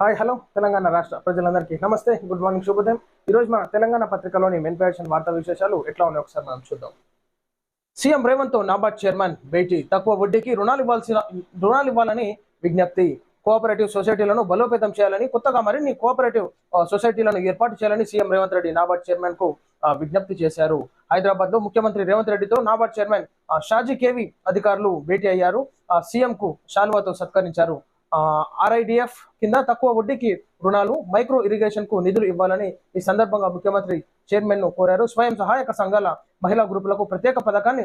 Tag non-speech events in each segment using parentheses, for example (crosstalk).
Hi hello Telangana రాష్ట్ర ప్రజలందరికీ నమస్తే గుడ్ మార్నింగ్ శుభోదయం. ఈ రోజు మన తెలంగాణ పత్రికలోని మెయిన్ ప్యాషన్ వార్తా విశేషాలు ఎట్లా ఉన్నాయి ఒకసారి మనం చూద్దాం. సీఎం రేవంత్తో నాబార్డ్ చైర్మన్ భేటీ తక్కువ వడ్డీకి రుణాలు ఇవ్వాల్సిన రుణాలు ఇవ్వాలని విజ్ఞప్తి. కోఆపరేటివ్ సొసైటీలను బలోపేతం చేయాలని కొత్తగా మరిన్ని కోఆపరేటివ్ సొసైటీలను ఏర్పాటు చేయాలని సీఎం రేవంత్ రెడ్డి నాబార్డ్ చైర్మన్కు విజ్ఞప్తి చేశారు. హైదరాబాద్లో ముఖ్యమంత్రి రేవంత్ రెడ్డితో నాబార్డ్ చైర్మన్ షాజీ కేవి అధికారులు భేటీ అయ్యారు. సీఎం కు శాలువాతో సత్కరించారు. ఆర్ఐడిఎఫ్ కింద తక్కువ వడ్డీకి రుణాలు మైక్రో ఇరిగేషన్కు నిధులు ఇవ్వాలని ఈ సందర్భంగా ముఖ్యమంత్రి చైర్మన్ను కోరారు. స్వయం సహాయక సంఘాల మహిళా గ్రూపులకు ప్రత్యేక పథకాన్ని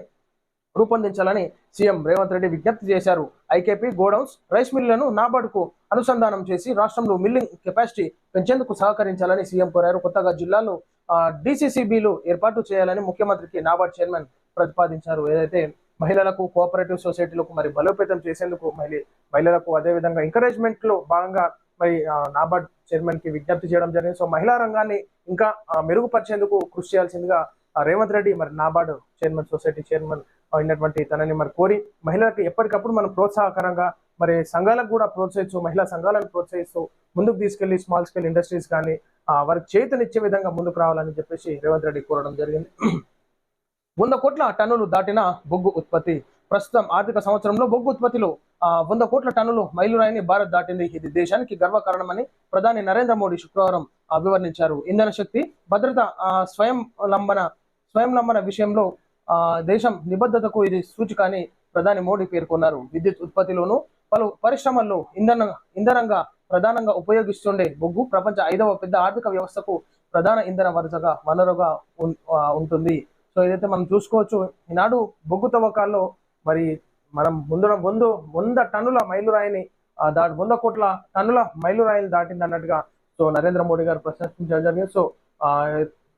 రూపొందించాలని సీఎం రేవంత్ రెడ్డి విజ్ఞప్తి చేశారు. ఐకేపీ గోడౌన్స్ రైస్ మిల్లులను నాబార్డుకు అనుసంధానం చేసి రాష్ట్రంలో మిల్లింగ్ కెపాసిటీ పెంచేందుకు సహకరించాలని సీఎం కోరారు. కొత్తగా జిల్లాలో డిసిసిబిలు ఏర్పాటు చేయాలని ముఖ్యమంత్రికి నాబార్డ్ చైర్మన్ ప్రతిపాదించారు. ఏదైతే మహిళలకు కోఆపరేటివ్ సొసైటీలకు మరి బలోపేతం చేసేందుకు మహిళ మహిళలకు అదేవిధంగా ఎంకరేజ్మెంట్లో భాగంగా మరి ఆ, నాబార్డ్ చైర్మన్కి విజ్ఞప్తి చేయడం జరిగింది. సో మహిళా రంగాన్ని ఇంకా మెరుగుపరిచేందుకు కృషి చేయాల్సిందిగా రేవంత్ రెడ్డి మరి నాబార్డ్ చైర్మన్ సొసైటీ చైర్మన్ అయినటువంటి తనని మరి కోరి మహిళలకు ఎప్పటికప్పుడు మనం ప్రోత్సాహకరంగా మరి సంఘాలకు కూడా ప్రోత్సహిస్తూ మహిళా సంఘాలను ప్రోత్సహిస్తూ ముందుకు తీసుకెళ్ళి స్మాల్ స్కేల్ ఇండస్ట్రీస్ కానీ వారికి చేతనిచ్చే విధంగా ముందుకు రావాలని చెప్పేసి రేవంత్ రెడ్డి కోరడం జరిగింది. వంద కోట్ల టన్నులు దాటిన బొగ్గు ఉత్పత్తి. ప్రస్తుతం ఆర్థిక సంవత్సరంలో బొగ్గు ఉత్పత్తిలో ఆ, వంద కోట్ల టన్నులు మైలురాయిని భారత్ దాటింది. ఇది దేశానికి గర్వకారణమని ప్రధాని నరేంద్ర మోడీ శుక్రవారం వివరించారు. ఇంధన శక్తి భద్రత స్వయంలంబన స్వయం లంబన స్వయం లంబన విషయంలో ఆ, దేశం నిబద్ధతకు ఇది సూచిక అని ప్రధాని మోడీ పేర్కొన్నారు. విద్యుత్ ఉత్పత్తిలోను పలు పరిశ్రమల్లో ఇంధన ఇంధనంగా ప్రధానంగా ఉపయోగిస్తుండే బొగ్గు ప్రపంచ ఐదవ పెద్ద ఆర్థిక వ్యవస్థకు ప్రధాన ఇంధన వరుసగా వనరుగా ఉంటుంది. సో ఏదైతే మనం చూసుకోవచ్చు ఈనాడు బొగ్గు తవ్వకాల్లో మరి మనం ముందు ముందు వంద టన్నుల మైలురాయిని దాటి వంద కోట్ల టన్నుల మైలురాయిని దాటింది అన్నట్టుగా సో నరేంద్ర మోడీ గారు ప్రశంసించడం జరిగింది. సో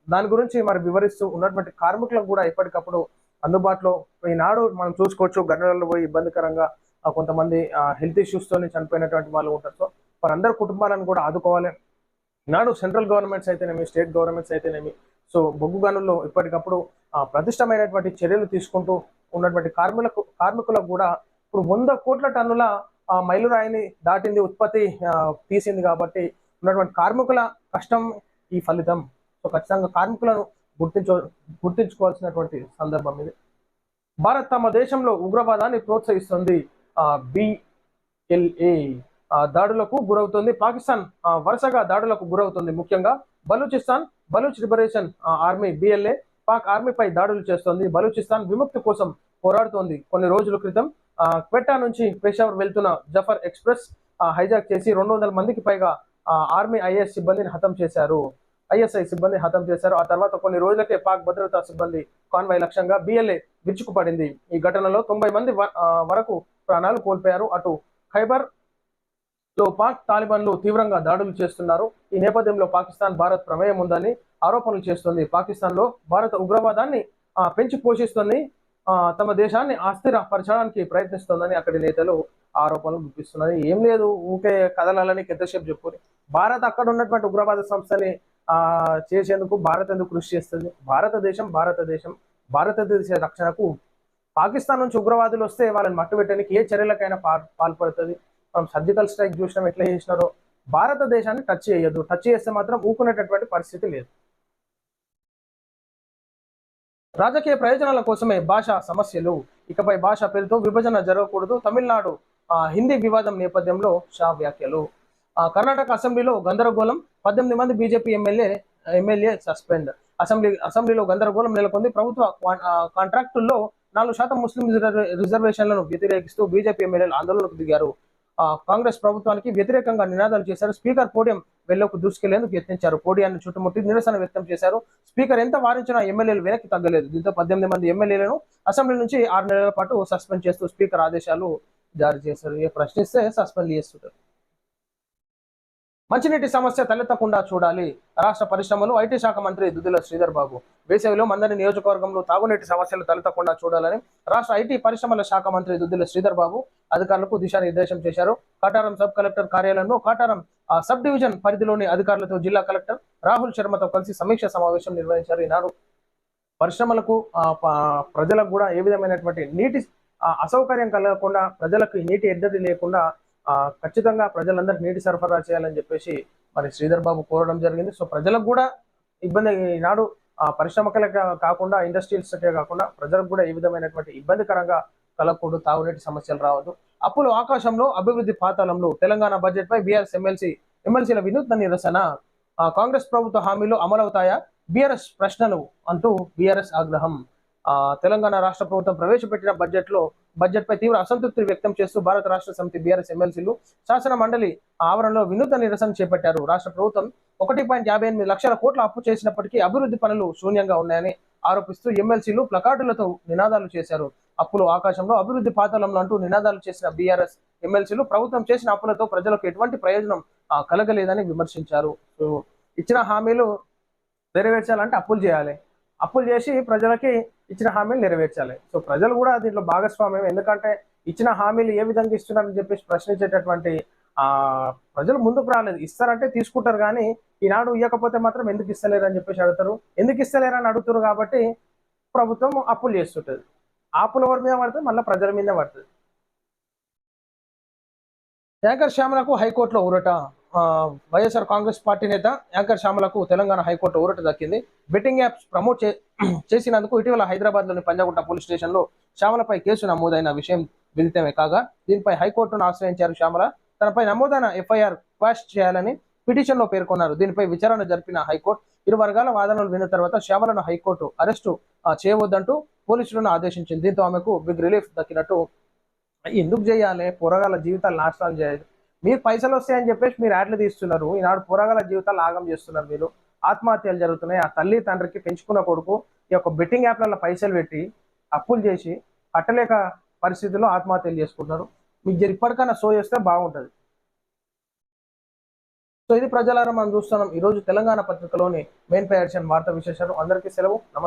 దాని గురించి మరి వివరిస్తూ ఉన్నటువంటి కార్మికులకు కూడా ఎప్పటికప్పుడు అందుబాటులో ఈనాడు మనం చూసుకోవచ్చు. గనులలో పోయి ఇబ్బందికరంగా కొంతమంది హెల్త్ ఇష్యూస్ తోని చనిపోయినటువంటి వాళ్ళు ఉంటారు. సో వారందరి కుటుంబాలను కూడా ఆదుకోవాలి. ఈనాడు సెంట్రల్ గవర్నమెంట్స్ అయితేనేమి స్టేట్ గవర్నమెంట్స్ అయితేనేమి సో బొగ్గు గనుల్లో ఇప్పటికప్పుడు ప్రతిష్టమైనటువంటి చర్యలు తీసుకుంటూ ఉన్నటువంటి కార్మికులకు కార్మికులకు కూడా ఇప్పుడు వంద కోట్ల టన్నుల ఆ, మైలురాయిని దాటింది ఉత్పత్తి తీసింది కాబట్టి ఉన్నటువంటి కార్మికుల కష్టం ఈ ఫలితం. సో ఖచ్చితంగా కార్మికులను గుర్తించు గుర్తించుకోవాల్సినటువంటి సందర్భం ఇది. భారత్ తమ దేశంలో ఉగ్రవాదాన్ని ప్రోత్సహిస్తుంది బిఎల్ఏ దాడులకు గురవుతుంది పాకిస్తాన్ వరుసగా దాడులకు గురవుతుంది ముఖ్యంగా. Balochistan Baloch liberation uh, army BLA Pak ఆర్మీపై దాడులు చేస్తోంది. బలూచిస్తాన్ విముక్తి కోసం పోరాడుతోంది. కొన్ని రోజుల క్రితం క్వెట్టా నుంచి పెషావర్ వెళ్తున్న జఫర్ ఎక్స్ప్రెస్ హైజాక్ చేసి రెండు వందల మందికి పైగా ఆర్మీ ఐఎస్ సిబ్బందిని హతం చేశారు. ఐఎస్ఐ సిబ్బంది హతం చేశారు. ఆ తర్వాత కొన్ని రోజులకే పాక్ భద్రతా సిబ్బంది కాన్వాయ్ లక్ష్యంగా బిఎల్ఏ విరుచుకుపడింది. ఈ ఘటనలో తొంభై మంది వరకు ప్రాణాలు కోల్పోయారు. అటు ఖైబర్ లో పాక్ తాలిబాన్లు తీవ్రంగా దాడులు చేస్తున్నారు. ఈ నేపథ్యంలో పాకిస్తాన్ భారత్ ప్రమేయం ఉందని ఆరోపణలు చేస్తుంది. పాకిస్తాన్లో భారత ఉగ్రవాదాన్ని పెంచి పోషిస్తుంది. ఆ, తమ దేశాన్ని అస్థిరపరచడానికి ప్రయత్నిస్తోందని అక్కడి నేతలు ఆరోపణలు గుర్తిస్తున్నారు ఏం లేదు ఊకే కదలాలని ఎంతసేపు చెప్పుకొని. భారత్ అక్కడ ఉన్నటువంటి ఉగ్రవాద సంస్థని ఆ చేసేందుకు భారత్ ఎందుకు కృషి చేస్తుంది? భారతదేశం భారతదేశం భారతదేశ రక్షణకు పాకిస్తాన్ నుంచి ఉగ్రవాదులు వస్తే వాళ్ళని మట్టుబెట్టడానికి ఏ చర్యలకైనా పాల్పడుతుంది. మనం సర్జికల్ స్ట్రైక్ చూసినాం ఎట్లా చేసినారో భారతదేశాన్ని టచ్ చేయొద్దు. టచ్ చేస్తే మాత్రం ఊకునేటటువంటి పరిస్థితి లేదు. రాజకీయ ప్రయోజనాల కోసమే భాష సమస్యలు. ఇకపై భాష పేరుతో విభజన జరగకూడదు. తమిళనాడు ఆ, హిందీ వివాదం నేపథ్యంలో షా వ్యాఖ్యలు. కర్ణాటక అసెంబ్లీలో గందరగోళం. పద్దెనిమిది మంది BJP MLA MLA suspend. Assembly అసెంబ్లీలో గందరగోళం నెలకొంది. ప్రభుత్వ కాంట్రాక్టుల్లో నాలుగు శాతం ముస్లిం రిజర్వేషన్లను వ్యతిరేకిస్తూ బీజేపీ ఎమ్మెల్యేలు ఆందోళనకు దిగారు. కాంగ్రెస్ ప్రభుత్వానికి వ్యతిరేకంగా నినాదాలు చేశారు. స్పీకర్ పోడియం వెళ్ళకు దూసుకెళ్ళేందుకు యత్నించారు. పోడియాన్ని చుట్టుముట్టి నిరసన వ్యక్తం చేశారు. స్పీకర్ ఎంత వారించినా ఎమ్మెల్యేలు వెనక్కి తగ్గలేదు. దీంతో పద్దెనిమిది మంది ఎమ్మెల్యేలను అసెంబ్లీ నుంచి ఆరు నెలల పాటు సస్పెండ్ చేస్తూ స్పీకర్ ఆదేశాలు జారీ చేశారు. ఏ ప్రశ్నిస్తే సస్పెండ్ చేస్తుంటారు. మంచినీటి సమస్య తలెత్తకుండా చూడాలి. రాష్ట్ర పరిశ్రమలు ఐటీ శాఖ మంత్రి దుద్దుల శ్రీధర్ బాబు వేసవిలో మందరి నియోజకవర్గంలో తాగునీటి సమస్యలు తలెత్తకుండా చూడాలని రాష్ట్ర ఐటీ పరిశ్రమల శాఖ మంత్రి దుద్దుల శ్రీధర్ బాబు అధికారులకు దిశానిర్దేశం చేశారు. కాటారం సబ్ కలెక్టర్ కార్యాలయంలో కాటారం ఆ, సబ్ డివిజన్ పరిధిలోని అధికారులతో జిల్లా కలెక్టర్ రాహుల్ శర్మతో కలిసి సమీక్ష సమావేశం నిర్వహించారు ఈనాడు. పరిశ్రమలకు ప్రజలకు కూడా ఏ విధమైనటువంటి నీటి ఆ, అసౌకర్యం కలగకుండా ప్రజలకు నీటి ఎద్దడి లేకుండా ఖచ్చితంగా ప్రజలందరికీ నీటి సరఫరా చేయాలని చెప్పేసి మరి శ్రీధర్ బాబు కోరడం జరిగింది. సో ప్రజలకు కూడా ఇబ్బంది ఈనాడు ఆ, కాకుండా ఇండస్ట్రియల్స్కే కాకుండా ప్రజలకు కూడా ఏ విధమైనటువంటి ఇబ్బందికరంగా కలగకూడదు తాగునీటి సమస్యలు రావద్దు. అప్పులు ఆకాశంలో అభివృద్ధి పాతాళంలో తెలంగాణ బడ్జెట్ పై బీఆర్ఎస్ ఎమ్మెల్సీ ఎమ్మెల్సీల వినూత్న నిరసన. కాంగ్రెస్ ప్రభుత్వ హామీలు అమలవుతాయా? బీఆర్ఎస్ ప్రశ్నలు అంటూ బీఆర్ఎస్ ఆగ్రహం. తెలంగాణ రాష్ట్ర ప్రభుత్వం ప్రవేశపెట్టిన బడ్జెట్లో బడ్జెట్ పై తీవ్ర అసంతృప్తి వ్యక్తం చేస్తూ భారత రాష్ట్ర సమితి బీఆర్ఎస్ ఎమ్మెల్సీలు శాసన మండలి ఆవరణలో వినూత్న నిరసన చేపట్టారు. రాష్ట్ర ప్రభుత్వం ఒకటి పాయింట్ యాభై ఎనిమిది లక్షల కోట్ల అప్పు చేసినప్పటికీ అభివృద్ధి పనులు శూన్యంగా ఉన్నాయని ఆరోపిస్తూ ఎమ్మెల్సీలు ప్లకార్డులతో నినాదాలు చేశారు. అప్పులు ఆకాశంలో అభివృద్ధి పాతాళంలో అంటూ నినాదాలు చేసిన బీఆర్ఎస్ ఎమ్మెల్సీలు ప్రభుత్వం చేసిన అప్పులతో ప్రజలకు ఎటువంటి ప్రయోజనం కలగలేదని విమర్శించారు. సో ఇచ్చిన హామీలు నెరవేర్చాలంటే అప్పులు చేయాలి. అప్పులు చేసి ప్రజలకి ఇచ్చిన హామీలు నెరవేర్చాలి. సో ప్రజలు కూడా దీంట్లో భాగస్వామ్యం. ఎందుకంటే ఇచ్చిన హామీలు ఏ విధంగా ఇస్తున్నారని చెప్పేసి ప్రశ్నించేటటువంటి ఆ ప్రజలు ముందుకు రాలేదు. ఇస్తారంటే తీసుకుంటారు కానీ ఈనాడు ఇవ్వకపోతే మాత్రం ఎందుకు ఇస్తలేరు అని చెప్పేసి అడుగుతారు. ఎందుకు ఇస్తలేరు అని అడుగుతారు కాబట్టి ప్రభుత్వం అప్పులు చేస్తుంటది. ఆ అప్పుల మీద పడుతుంది మళ్ళీ ప్రజల మీద పడుతుంది. యాంకర్ శ్యామలకు హైకోర్టులో ఊరట. వైఎస్ఆర్ కాంగ్రెస్ పార్టీ నేత యాంకర్ శ్యామలకు తెలంగాణ హైకోర్టు ఊరట దక్కింది. బెట్టింగ్ యాప్స్ ప్రమోట్ చే (clears throat) చేసినందుకు ఇటీవల హైదరాబాద్లోని పంజాగుట్ట పోలీస్ స్టేషన్లో శ్యామలపై కేసు నమోదైన విషయం విదితమే కాగా దీనిపై హైకోర్టును ఆశ్రయించారు శ్యామల. తనపై నమోదైన ఎఫ్ఐఆర్ క్వాష్ చేయాలని పిటిషన్లో పేర్కొన్నారు. దీనిపై విచారణ జరిపిన హైకోర్టు ఇరు వర్గాల వాదనలు విన్న తర్వాత శ్యామలను హైకోర్టు అరెస్టు చేయవద్దంటూ పోలీసులను ఆదేశించింది. దీంతో ఆమెకు బిగ్ రిలీఫ్ దక్కినట్టు ఎందుకు చేయాలి? పోరగాళ్ళ జీవితాలు నాశనం చేయాలి మీకు పైసలు వస్తాయని చెప్పేసి మీరు యాడ్లు తీస్తున్నారు. ఈనాడు పోరగాళ్ళ జీవితాలు ఆగం చేస్తున్నారు మీరు ఆత్మహత్యలు జరుగుతున్నాయి. ఆ తల్లి తండ్రికి పెంచుకున్న కొడుకు ఈ యొక్క బెట్టింగ్ యాప్లలో పైసలు పెట్టి అప్పులు చేసి కట్టలేక పరిస్థితుల్లో ఆత్మహత్యలు చేసుకుంటున్నారు. మీకు ఇప్పటికైనా సో చేస్తే బాగుంటుంది. సో ఇది ప్రజలారా మనం చూస్తున్నాం. ఈ రోజు తెలంగాణ పత్రికలోని మెయిన్ పేర్షన్ వార్తా విశేషాలు. అందరికీ సెలవు. నమస్తే